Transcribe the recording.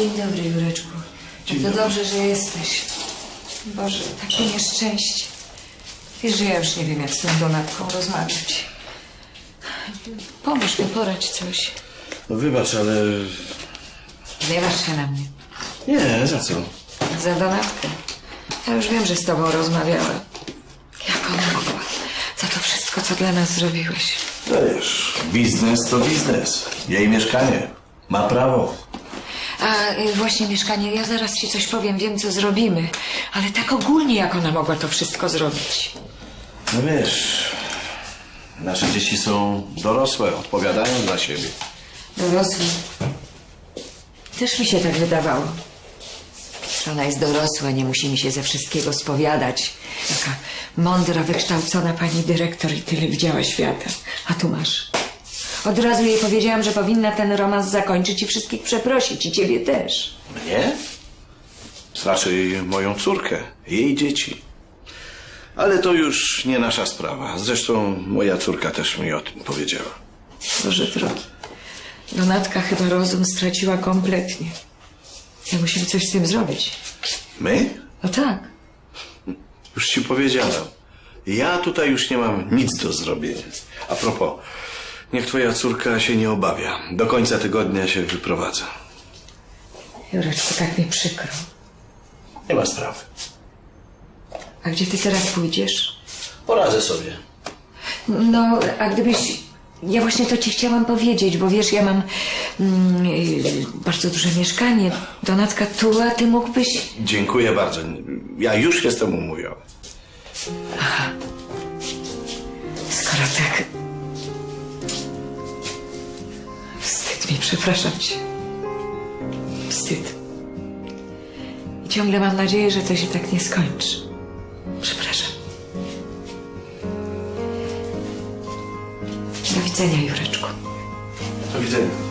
Dzień dobry, Jureczku. Dzień to dobry. dobrze, że jesteś. Boże, takie nieszczęście. Wiesz, że ja już nie wiem, jak z tą Donatką rozmawiać. Pomóż mi, poradź coś. No wybacz, ale... Nie waż się na mnie. Nie, za co? Za Donatkę. Ja już wiem, że z tobą rozmawiała. Jak ona mogła? Za to wszystko, co dla nas zrobiłeś. No wiesz, biznes to biznes. Jej mieszkanie. Ma prawo. A y, właśnie mieszkanie, ja zaraz ci coś powiem, wiem, co zrobimy. Ale tak ogólnie, jak ona mogła to wszystko zrobić. No wiesz, nasze dzieci są dorosłe, odpowiadają za siebie. Dorosły. Też mi się tak wydawało. Ona jest dorosła, nie musi mi się ze wszystkiego spowiadać. Taka mądra, wykształcona pani dyrektor i tyle widziała świata. A tu masz. Od razu jej powiedziałam, że powinna ten romans zakończyć i wszystkich przeprosić. I ciebie też. Mnie? Raczej moją córkę, jej dzieci. Ale to już nie nasza sprawa. Zresztą moja córka też mi o tym powiedziała. Boże drogi. Donatka chyba rozum straciła kompletnie. Ja musimy coś z tym zrobić. My? No tak. Już ci powiedziałem. Ja tutaj już nie mam nic do zrobienia. A propos, niech twoja córka się nie obawia. Do końca tygodnia się wyprowadza. Jureczku, tak mi przykro. Nie ma sprawy. A gdzie ty teraz pójdziesz? Poradzę sobie. No, a gdybyś... Ja właśnie to ci chciałam powiedzieć, bo wiesz, ja mam mm, y, bardzo duże mieszkanie. Donatka tu, a ty mógłbyś... Dziękuję bardzo. Ja już jestem umówiony. Skoro tak... Przepraszam cię. Wstyd. I ciągle mam nadzieję, że to się tak nie skończy. Przepraszam. Do widzenia, Jureczku. Do widzenia.